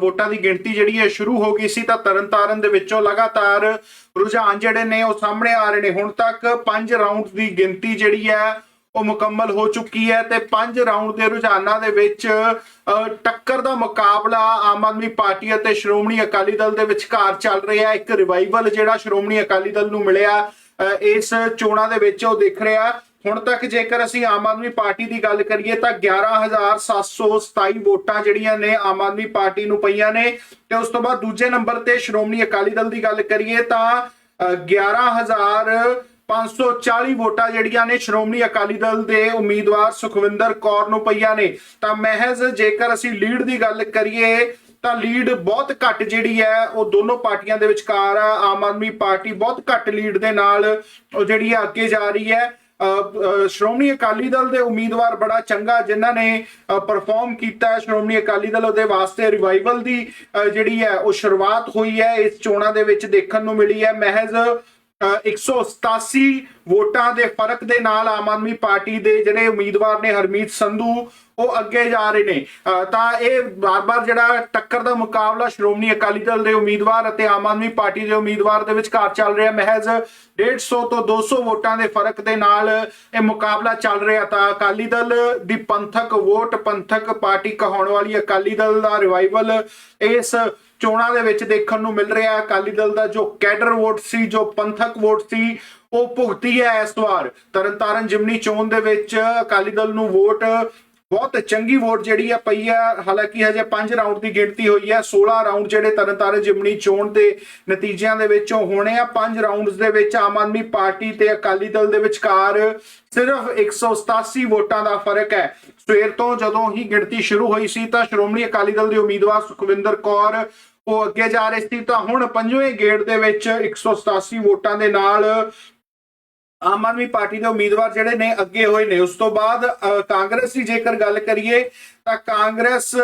ਵੋਟਾਂ ਦੀ ਗਿਣਤੀ ਜਿਹੜੀ ਹੈ ਸ਼ੁਰੂ ਹੋ ਗਈ ਸੀ ਤਾਂ ਤਰਨਤਾਰਨ ਦੇ ਵਿੱਚੋਂ ਲਗਾਤਾਰ ਰੁਝਾਨ ਜਿਹੜੇ ਨੇ ਉਹ ਸਾਹਮਣੇ ਆ ਰਹੇ ਨੇ। ਹੁਣ ਤੱਕ 5 ਰਾਉਂਡ ਦੀ ਗਿਣਤੀ ਜਿਹੜੀ ਹੈ ਉਹ ਮੁਕੰਮਲ ਹੋ ਚੁੱਕੀ ਹੈ ਤੇ 5 ਰਾਉਂਡ ਦੇ ਰੁਝਾਨਾਂ ਦੇ ਵਿੱਚ ਅ, ਟੱਕਰ ਦਾ ਮੁਕਾਬਲਾ ਆਮ ਆਦਮੀ ਪਾਰਟੀ ਅਤੇ ਸ਼੍ਰੋਮਣੀ ਅਕਾਲੀ ਦਲ ਦੇ ਵਿਚਕਾਰ ਚੱਲ ਰਿਹਾ ਹੈ। ਇੱਕ ਰਿਵਾਈਵਲ ਜਿਹੜਾ ਸ਼੍ਰੋਮਣੀ ਅਕਾਲੀ ਦਲ ਨੂੰ ਮਿਲਿਆ ਅ, ਇਸ ਚੋਣਾਂ ਦੇ ਵਿੱਚ ਉਹ ਦੇਖ ਰਿਹਾ। ਹੁਣ ਤੱਕ ਜੇਕਰ ਅਸੀਂ ਆਮ ਆਦਮੀ ਪਾਰਟੀ ਦੀ ਗੱਲ ਕਰੀਏ ਤਾਂ 11727 ਵੋਟਾਂ ਜਿਹੜੀਆਂ ਨੇ ਆਮ ਆਦਮੀ ਪਾਰਟੀ ਨੂੰ ਪਈਆਂ ਨੇ ਤੇ ਉਸ ਤੋਂ ਬਾਅਦ ਦੂਜੇ ਨੰਬਰ ਤੇ ਸ਼੍ਰੋਮਣੀ ਅਕਾਲੀ ਦਲ ਦੀ ਗੱਲ ਕਰੀਏ ਤਾਂ ਅ, 11540 ਵੋਟਾਂ ਜਿਹੜੀਆਂ ਨੇ ਸ਼੍ਰੋਮਣੀ ਅਕਾਲੀ ਦਲ ਦੇ ਉਮੀਦਵਾਰ ਸੁਖਵਿੰਦਰ ਕੌਰ ਨੂੰ ਪਈਆਂ ਨੇ। ਤਾਂ ਮਹਿਜ਼ ਜੇਕਰ ਅਸੀਂ ਲੀਡ ਦੀ ਗੱਲ ਕਰੀਏ ਤਾਂ ਲੀਡ ਬਹੁਤ ਘੱਟ ਜਿਹੜੀ ਹੈ ਉਹ ਦੋਨੋਂ ਪਾਰਟੀਆਂ ਦੇ ਵਿਚਕਾਰ ਆ। ਆਮ ਆਦਮੀ ਪਾਰਟੀ ਬਹੁਤ ਘੱਟ ਲੀਡ ਦੇ ਨਾਲ ਉਹ ਜਿਹੜੀ ਹੈ ਅੱਗੇ ਜਾ ਰਹੀ ਹੈ। ਸ਼੍ਰੋਮਣੀ ਅਕਾਲੀ ਦਲ ਦੇ ਉਮੀਦਵਾਰ ਬੜਾ ਚੰਗਾ ਜਿਨ੍ਹਾਂ ਨੇ ਪਰਫਾਰਮ ਕੀਤਾ ਸ਼੍ਰੋਮਣੀ ਅਕਾਲੀ ਦਲ ਉਹਦੇ ਵਾਸਤੇ ਰਿਵਾਈਵਲ ਦੀ ਅ, ਜਿਹੜੀ ਹੈ ਉਹ ਸ਼ੁਰੂਆਤ ਹੋਈ ਹੈ। ਇਸ ਚੋਣਾਂ ਦੇ ਵਿੱਚ ਦੇਖਣ ਨੂੰ ਮਿਲੀ ਹੈ। ਮਹਿਜ਼ ਅ, 187 ਵੋਟਾਂ ਦੇ ਫ਼ਰਕ ਦੇ ਨਾਲ ਆਮ ਆਦਮੀ ਪਾਰਟੀ ਦੇ ਜਿਹੜੇ ਉਮੀਦਵਾਰ ਨੇ ਹਰਮੀਤ ਸੰਧੂ, ਉਹ ਅੱਗੇ ਜਾ ਰਹੇ ਨੇ। ਤਾਂ ਇਹ ਬਾਰ-ਬਾਰ ਜਿਹੜਾ ਟੱਕਰ ਦਾ ਮੁਕਾਬਲਾ ਸ਼੍ਰੋਮਣੀ ਅਕਾਲੀ ਦਲ ਦੇ ਉਮੀਦਵਾਰ ਅਤੇ ਆਮ ਆਦਮੀ ਪਾਰਟੀ ਦੇ ਉਮੀਦਵਾਰ ਦੇ ਵਿਚਕਾਰ ਚੱਲ ਰਿਹਾ। ਮਹਿਜ਼ 150 ਤੋਂ 200 ਵੋਟਾਂ ਦੇ ਫ਼ਰਕ ਦੇ ਨਾਲ ਇਹ ਮੁਕਾਬਲਾ ਚੱਲ ਰਿਹਾ। ਤਾਂ ਅਕਾਲੀ ਦਲ ਦੀ ਪੰਥਕ ਵੋਟ, ਪੰਥਕ ਪਾਰਟੀ ਕਹਾਉਣ ਵਾਲੀ ਅਕਾਲੀ ਦਲ ਦਾ ਰਿਵਾਈਵਲ ਇਸ ਚੋਣਾਂ ਦੇ ਵਿੱਚ ਦੇਖਣ ਨੂੰ ਮਿਲ ਰਿਹਾ। ਹੈ। ਅਕਾਲੀ ਦਲ ਦਾ ਜੋ ਕੈਡਰ ਵੋਟ ਸੀ, ਜੋ ਪੰਥਕ ਵੋਟ ਸੀ ਉਹ ਭੁਗਤੀ ਹੈ ਇਸ ਵਾਰ। ਤਰਨਤਾਰਨ ਜਿਮਨੀ ਚੋਣ ਦੇ ਵਿੱਚ ਅਕਾਲੀ ਦਲ ਨੂੰ ਵੋਟ, ਬਹੁਤ ਚੰਗੀ ਵੋਟ ਜਿਹੜੀ ਆ ਪਈ ਆ। ਹਾਲਾਂਕਿ ਹਜੇ 5 ਰਾਊਂਡ ਦੀ ਗਿਣਤੀ ਹੋਈ ਹੈ 16 ਰਾਊਂਡ ਜਿਹੜੇ ਤਰਨਤਾਰਨ ਜਿਮਨੀ ਚੋਣ ਦੇ ਨਤੀਜਿਆਂ ਦੇ ਵਿੱਚੋਂ ਹੋਣੇ ਆ। 5 ਰਾਉਂਡਸ ਦੇ ਵਿੱਚ ਆਮ ਆਦਮੀ ਪਾਰਟੀ ਤੇ ਅਕਾਲੀ ਦਲ ਦੇ ਵਿਚਕਾਰ ਸਿਰਫ 187 ਵੋਟਾਂ ਦਾ ਫ਼ਰਕ ਹੈ। ਸਵੇਰ ਤੋਂ ਜਦੋਂ ਹੀ ਗਿਣਤੀ ਸ਼ੁਰੂ ਹੋਈ ਸੀ ਤਾਂ ਸ਼੍ਰੋਮਣੀ ਅਕਾਲੀ ਦਲ ਦੇ ਉਮੀਦਵਾਰ ਸੁਖਵਿੰਦਰ ਕੌਰ ਉਹ ਅੱਗੇ ਜਾ ਰਹੇ ਸੀ ਤਾਂ ਹੁਣ ਪੰਜਵੇਂ ਗੇੜ ਦੇ ਵਿੱਚ 187 ਵੋਟਾਂ ਦੇ ਨਾਲ ਆਮ ਆਦਮੀ ਪਾਰਟੀ ਦੇ ਉਮੀਦਵਾਰ ਜਿਹੜੇ ਨੇ ਅੱਗੇ ਹੋਏ ਨੇ। ਉਸ ਤੋਂ ਬਾਅਦ ਅ, ਕਾਂਗਰਸ ਦੀ ਜੇਕਰ ਗੱਲ ਕਰੀਏ ਤਾਂ ਕਾਂਗਰਸ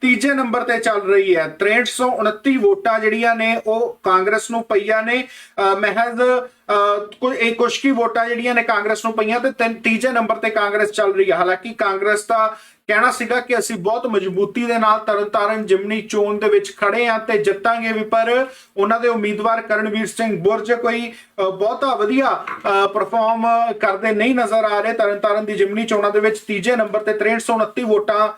ਤੀਜੇ ਨੰਬਰ ਤੇ ਚੱਲ ਰਹੀ ਹੈ। 6329 ਵੋਟਾਂ ਜਿਹੜੀਆਂ ਨੇ ਉਹ ਕਾਂਗਰਸ ਨੂੰ ਪਈਆਂ ਨੇ। ਮਹਿਜ਼ ਅ, ਕੋਈ ਇਹ ਕੁਛ ਕੀ ਵੋਟਾਂ ਜਿਹੜੀਆਂ ਨੇ ਕਾਂਗਰਸ ਨੂੰ ਪਈਆਂ ਤੇ ਤੀਜੇ ਨੰਬਰ ਤੇ ਕਾਂਗਰਸ ਚੱਲ ਰਹੀ ਹੈ। ਹਾਲਾਂਕਿ ਕਾਂਗਰਸ ਦਾ ਕਹਿਣਾ ਸੀਗਾ ਕਿ ਅਸੀਂ ਬਹੁਤ ਮਜ਼ਬੂਤੀ ਦੇ ਨਾਲ ਤਰਨਤਾਰਨ ਜਿਮਨੀ ਚੋਣ ਦੇ ਵਿੱਚ ਖੜੇ ਆ ਤੇ ਜਿੱਤਾਂਗੇ ਵੀ ਪਰ ਉਹਨਾਂ ਦੇ ਉਮੀਦਵਾਰ ਕਰਨਵੀਰ ਸਿੰਘ ਬੁਰਜ ਕੋਈ ਬਹੁਤਾ ਵਧੀਆ ਪਰਫਾਰਮ ਕਰਦੇ ਨਹੀਂ ਨਜ਼ਰ ਆ ਰਹੇ। ਤਰਨਤਾਰਨ ਦੀ ਜਿਮਨੀ ਚੋਣਾਂ ਦੇ ਵਿੱਚ ਤੀਜੇ ਨੰਬਰ ਤੇ 6329 ਵੋਟਾਂ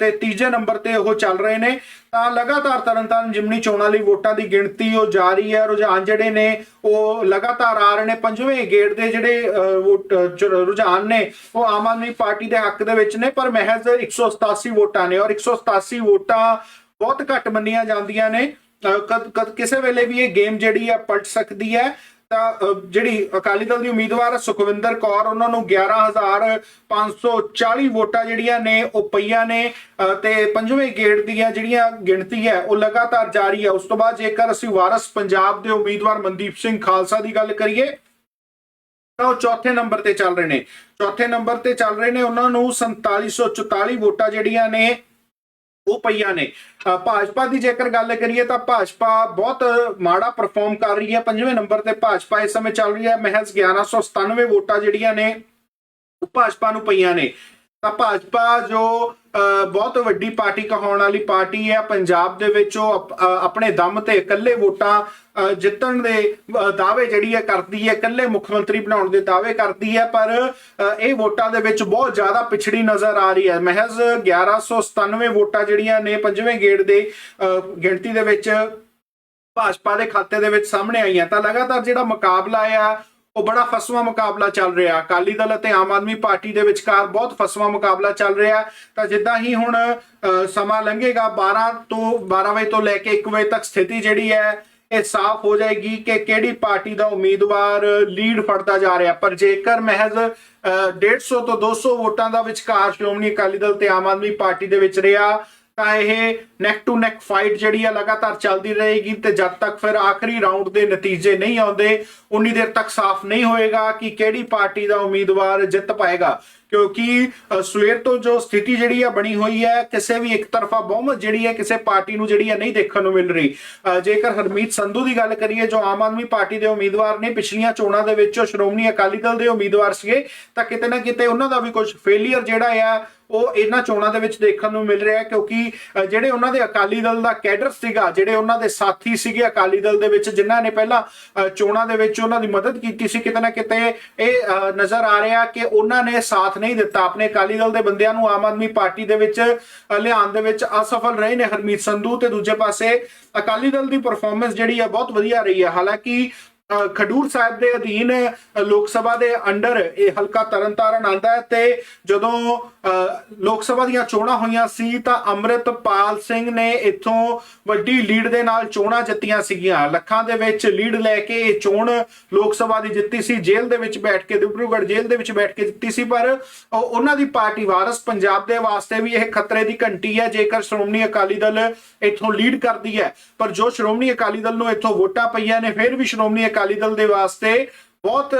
ਤੇ ਤੀਜੇ ਨੰਬਰ ਤੇ ਉਹ ਚੱਲ ਰਹੇ ਨੇ। ਤਾਂ ਲਗਾਤਾਰ ਤਰਨਤਾਰਨ ਜਿਮਨੀ ਚੋਣਾਂ ਲਈ ਵੋਟਾਂ ਦੀ ਗਿਣਤੀ ਉਹ ਜਾਰੀ ਹੈ। ਰੁਝਾਨ ਜਿਹੜੇ ਨੇ ਉਹ ਲਗਾਤਾਰ ਆ ਰਹੇ ਨੇ। ਪੰਜਵੇਂ ਗੇੜ ਦੇ ਜਿਹੜੇ ਰੁਝਾਨ ਨੇ ਉਹ ਆਮ ਆਦਮੀ ਪਾਰਟੀ ਦੇ ਹੱਕ ਦੇ ਵਿੱਚ ਨੇ। ਪਰ ਮਹਿਜ਼ 187 ਵੋਟਾਂ ਨੇ ਔਰ 187 ਵੋਟਾਂ ਬਹੁਤ ਘੱਟ ਮੰਨੀਆਂ ਜਾਂਦੀਆਂ ਨੇ। ਅ, ਕਦ ਕਿਸੇ ਵੇਲੇ ਵੀ ਇਹ ਗੇਮ ਜਿਹੜੀ ਆ ਪਲਟ ਸਕਦੀ ਹੈ। ਤਾਂ ਜਿਹੜੀ ਅਕਾਲੀ ਦਲ ਦੀ ਉਮੀਦਵਾਰ ਸੁਖਵਿੰਦਰ ਕੌਰ ਉਹਨਾਂ ਨੂੰ 11540 ਵੋਟਾਂ ਜਿਹੜੀਆਂ ਨੇ ਉਹ ਪਈਆਂ ਨੇ ਅ, ਤੇ ਪੰਜਵੇਂ ਗੇੜ ਦੀਆਂ ਜਿਹੜੀਆਂ ਗਿਣਤੀ ਹੈ ਉਹ ਲਗਾਤਾਰ ਜਾਰੀ ਹੈ। ਉਸ ਤੋਂ ਬਾਅਦ ਜੇਕਰ ਅਸੀਂ ਵਾਰਸ ਪੰਜਾਬ ਦੇ ਉਮੀਦਵਾਰ ਮਨਦੀਪ ਸਿੰਘ ਖਾਲਸਾ ਦੀ ਗੱਲ ਕਰੀਏ ਤਾਂ ਉਹ ਚੌਥੇ ਨੰਬਰ ਤੇ ਚੱਲ ਰਹੇ ਨੇ। ਚੌਥੇ ਨੰਬਰ ਤੇ ਚੱਲ ਰਹੇ ਨੇ ਉਹਨਾਂ ਨੂੰ 4744 ਵੋਟਾਂ ਜਿਹੜੀਆਂ ਨੇ ਉਹ ਪਈਆਂ ਨੇ। ਅ, ਭਾਜਪਾ ਦੀ ਜੇਕਰ ਗੱਲ ਕਰੀਏ ਤਾਂ ਭਾਜਪਾ ਬਹੁਤ ਮਾੜਾ ਪਰਫਾਰਮ ਕਰ ਰਹੀ ਹੈ। ਪੰਜਵੇਂ ਨੰਬਰ ਤੇ ਭਾਜਪਾ ਇਸ ਸਮੇਂ ਚੱਲ ਰਹੀ ਹੈ। ਮਹਿਜ਼ 1197 ਵੋਟਾਂ ਜਿਹੜੀਆਂ ਨੇ ਭਾਜਪਾ ਨੂੰ ਪਈਆਂ ਨੇ। ਤਾਂ ਭਾਜਪਾ ਜੋ ਅ, ਬਹੁਤ ਵੱਡੀ ਪਾਰਟੀ ਕਹਾਉਣ ਵਾਲੀ ਪਾਰਟੀ ਹੈ ਪੰਜਾਬ ਦੇ ਵਿੱਚ ਉਹ ਆਪਣੇ ਦਮ ਤੇ ਇਕੱਲੇ ਵੋਟਾਂ ਜਿੱਤਣ ਦੇ ਦਾਅਵੇ ਜਿਹੜੀ ਹੈ ਕਰਦੀ ਹੈ ਇਕੱਲੇ ਮੁੱਖ ਮੰਤਰੀ ਬਣਾਉਣ ਦੇ ਦਾਅਵੇ ਕਰਦੀ ਹੈ ਪਰ ਇਹ ਵੋਟਾਂ ਦੇ ਵਿੱਚ ਬਹੁਤ ਜ਼ਿਆਦਾ ਪਿਛੜੀ ਨਜ਼ਰ ਆ ਰਹੀ ਹੈ। ਮਹਿਜ਼ 1197 ਵੋਟਾਂ ਜਿਹੜੀਆਂ ਨੇ ਪੰਜਵੇਂ ਗੇੜ ਦੇ ਅ, ਗਿਣਤੀ ਦੇ ਵਿੱਚ ਭਾਜਪਾ ਦੇ ਖਾਤੇ ਦੇ ਵਿੱਚ ਸਾਹਮਣੇ ਆਈਆਂ। ਤਾਂ ਲਗਾਤਾਰ ਜਿਹੜਾ ਮੁਕਾਬਲਾ ਆ ਉਹ ਬੜਾ ਫਸਵਾ ਮੁਕਾਬਲਾ ਚੱਲ ਰਿਹਾ। ਅਕਾਲੀ ਦਲ ਅਤੇ ਆਮ ਆਦਮੀ ਪਾਰਟੀ ਦੇ ਵਿਚਕਾਰ ਬਹੁਤ ਫਸਵਾ ਮੁਕਾਬਲਾ ਚੱਲ ਰਿਹਾ। ਤਾਂ ਜਿੱਦਾਂ ਹੀ ਹੁਣ ਸਮਾਂ ਲੰਘੇਗਾ 12 ਤੋਂ 12 ਵਜੇ ਤੋਂ ਲੈ ਕੇ 1 ਵਜੇ ਤੱਕ ਸਥਿਤੀ ਜਿਹੜੀ ਹੈ ਇਹ ਸਾਫ਼ ਹੋ ਜਾਏਗੀ ਕਿ ਕਿਹੜੀ ਪਾਰਟੀ ਦਾ ਉਮੀਦਵਾਰ ਲੀਡ ਫੜਦਾ ਜਾ ਰਿਹਾ। ਪਰ ਜੇਕਰ ਮਹਿਜ਼ ਅ, 150 ਤੋਂ 200 ਵੋਟਾਂ ਦਾ ਵਿਚਕਾਰ ਸ਼੍ਰੋਮਣੀ ਅਕਾਲੀ ਦਲ ਤੇ ਆਮ ਆਦਮੀ ਪਾਰਟੀ ਦੇ ਵਿੱਚ ਰਿਹਾ ਤਾਂ ਇਹ ਨੈਕ ਟੂ ਨੈਕ ਫਾਈਟ ਜਿਹੜੀ ਆ ਲਗਾਤਾਰ ਚੱਲਦੀ ਰਹੇਗੀ ਤੇ ਜਦ ਤੱਕ ਫਿਰ ਆਖਰੀ ਰਾਉਂਡ ਦੇ ਨਤੀਜੇ ਨਹੀਂ ਆਉਂਦੇ, ਉਨੀ ਦੇਰ ਤੱਕ ਸਾਫ਼ ਨਹੀਂ ਹੋਏਗਾ ਕਿ ਕਿਹੜੀ ਪਾਰਟੀ ਦਾ ਉਮੀਦਵਾਰ ਜਿੱਤ ਪਾਏਗਾ। ਕਿਉਂਕਿ ਸਵੇਰ ਤੋਂ ਜੋ ਸਥਿਤੀ ਜਿਹੜੀ ਆ ਬਣੀ ਹੋਈ ਹੈ, ਕਿਸੇ ਵੀ ਇੱਕ ਤਰਫਾ ਬਹੁਮਤ ਜਿਹੜੀ ਹੈ ਕਿਸੇ ਪਾਰਟੀ ਨੂੰ ਜਿਹੜੀ ਹੈ ਨਹੀਂ ਦੇਖਣ ਨੂੰ ਮਿਲ ਰਹੀ। ਜੇਕਰ ਹਰਮੀਤ ਸੰਧੂ ਦੀ ਗੱਲ ਕਰੀਏ, ਜੋ ਆਮ ਆਦਮੀ ਪਾਰਟੀ ਦੇ ਉਮੀਦਵਾਰ ਨੇ, ਪਿਛਲੀਆਂ ਚੋਣਾਂ ਦੇ ਵਿੱਚ ਸ਼੍ਰੋਮਣੀ ਅਕਾਲੀ ਦਲ ਦੇ ਉਮੀਦਵਾਰ ਸੀਗੇ, ਤਾਂ ਕਿਤੇ ਨਾ ਕਿਤੇ ਉਹਨਾਂ ਦਾ ਵੀ ਕੁਝ ਫੇਲਿਅਰ ਜਿਹੜਾ ਆ ਉਹ ਇਹਨਾਂ ਚੋਣਾਂ ਦੇ ਵਿੱਚ ਦੇਖਣ ਨੂੰ ਮਿਲ ਰਿਹਾ ਕਿਉਂਕਿ ਜਿਹੜੇ ਉਹਨਾਂ ਦੇ ਅਕਾਲੀ ਦਲ ਦਾ ਕੈਡਰ ਸੀਗਾ, ਜਿਹੜੇ ਉਹਨਾਂ ਦੇ ਸਾਥੀ ਸੀਗੇ ਅਕਾਲੀ ਦਲ ਦੇ ਵਿੱਚ, ਜਿਨ੍ਹਾਂ ਨੇ ਪਹਿਲਾਂ ਚੋਣਾਂ ਦੇ ਵਿੱਚ ਉਹਨਾਂ ਦੀ ਮਦਦ ਕੀਤੀ ਸੀ, ਕਿਤੇ ਨਾ ਕਿਤੇ ਇਹ ਨਜ਼ਰ ਆ ਰਿਹਾ ਕਿ ਉਹਨਾਂ ਨੇ ਸਾਥ ਨਹੀਂ ਦਿੱਤਾ। ਆਪਣੇ ਅਕਾਲੀ ਦਲ ਦੇ ਬੰਦਿਆਂ ਨੂੰ ਆਮ ਆਦਮੀ ਪਾਰਟੀ ਦੇ ਵਿੱਚ ਲਿਆਉਣ ਦੇ ਵਿੱਚ ਅਸਫਲ ਰਹੇ ਨੇ ਹਰਮੀਤ ਸੰਧੂ ਤੇ ਦੂਜੇ ਪਾਸੇ ਅਕਾਲੀ ਦਲ ਦੀ ਪਰਫਾਰਮੈਂਸ ਜਿਹੜੀ ਆ ਬਹੁਤ ਵਧੀਆ ਰਹੀ ਹੈ ਹਾਲਾਂਕਿ ਖਡੂਰ ਸਾਹਿਬ ਦੇ ਅਧੀਨ ਲੋਕ ਸਭਾ ਦੇ ਅੰਡਰ ਇਹ ਹਲਕਾ ਤਰਨਤਾਰਨ ਆਂਦਾ ਹੈ ਤੇ ਜਦੋਂ ਅ, ਲੋਕ ਸਭਾ ਦੀਆਂ ਚੋਣਾਂ ਹੋਈਆਂ ਸੀ ਤਾਂ ਅੰਮ੍ਰਿਤਪਾਲ ਸਿੰਘ ਨੇ ਇੱਥੋਂ ਵੱਡੀ ਲੀਡ ਦੇ ਨਾਲ ਚੋਣਾਂ ਜਿੱਤੀਆਂ ਸੀਗੀਆਂ। ਲੱਖਾਂ ਦੇ ਵਿੱਚ ਲੀਡ ਲੈ ਕੇ ਇਹ ਚੋਣ ਲੋਕ ਸਭਾ ਦੀ ਜਿੱਤੀ ਸੀ। ਜੇਲ੍ਹ ਦੇ ਵਿੱਚ ਬੈਠ ਕੇ ਡਿਬਰੂਗੜ੍ਹ ਜੇਲ੍ਹ ਦੇ ਵਿੱਚ ਬੈਠ ਕੇ ਜਿੱਤੀ ਸੀ ਪਰ ਉਹਨਾਂ ਦੀ ਪਾਰਟੀ ਵਾਰਸ ਪੰਜਾਬ ਦੇ ਵਾਸਤੇ ਵੀ ਇਹ ਖਤਰੇ ਦੀ ਘੰਟੀ ਹੈ। ਜੇਕਰ ਸ਼੍ਰੋਮਣੀ ਅਕਾਲੀ ਦਲ ਇੱਥੋਂ ਲੀਡ ਕਰਦੀ ਹੈ ਪਰ ਜੋ ਸ਼੍ਰੋਮਣੀ ਅਕਾਲੀ ਦਲ ਨੂੰ ਇੱਥੋਂ ਵੋਟਾਂ ਪਈਆਂ ਨੇ ਫਿਰ ਵੀ ਸ਼੍ਰੋਮਣੀ ਅਕਾਲੀ ਦਲ ਦੇ ਵਾਸਤੇ ਬਹੁਤ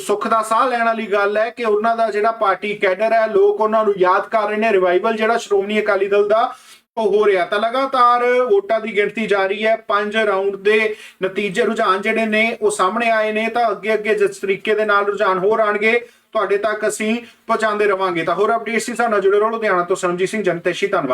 ਸੁੱਖ ਦਾ ਸਾਹ ਲੈਣ ਵਾਲੀ ਗੱਲ ਹੈ ਕਿ ਉਹਨਾਂ ਦਾ ਜਿਹੜਾ ਪਾਰਟੀ ਕੈਡਰ ਹੈ, ਲੋਕ ਉਹਨਾਂ ਨੂੰ ਯਾਦ ਕਰ ਰਹੇ ਨੇ ਰਿਵਾਈਵਲ ਜਿਹੜਾ ਸ਼੍ਰੋਮਣੀ ਅਕਾਲੀ ਦਲ ਦਾ ਉਹ ਹੋ ਰਿਹਾ। ਤਾਂ ਲਗਾਤਾਰ ਵੋਟਾਂ ਦੀ ਗਿਣਤੀ ਜਾਰੀ ਹੈ, ਪੰਜ ਰਾਉਂਡ ਦੇ ਨਤੀਜੇ ਰੁਝਾਨ ਜਿਹੜੇ ਨੇ ਉਹ ਸਾਹਮਣੇ ਆਏ ਨੇ, ਤਾਂ ਅੱਗੇ ਅੱਗੇ ਜਿਸ ਤਰੀਕੇ ਦੇ ਨਾਲ ਰੁਝਾਨ ਹੋਰ ਆਣਗੇ ਤੁਹਾਡੇ ਤੱਕ ਅਸੀਂ ਪਹੁੰਚਾਉਂਦੇ ਰਵਾਂਗੇ। ਤਾਂ ਹੋਰ ਅਪਡੇਟਸ ਸੀ ਸਾਨੂੰ ਜੁੜੇ ਰਹੋ, ਲੁਧਿਆਣਾ ਤੋਂ ਸਰਮਜੀਤ ਸਿੰਘ, ਜਨਤੇਸ਼ੀ, ਧੰਨਵਾਦ।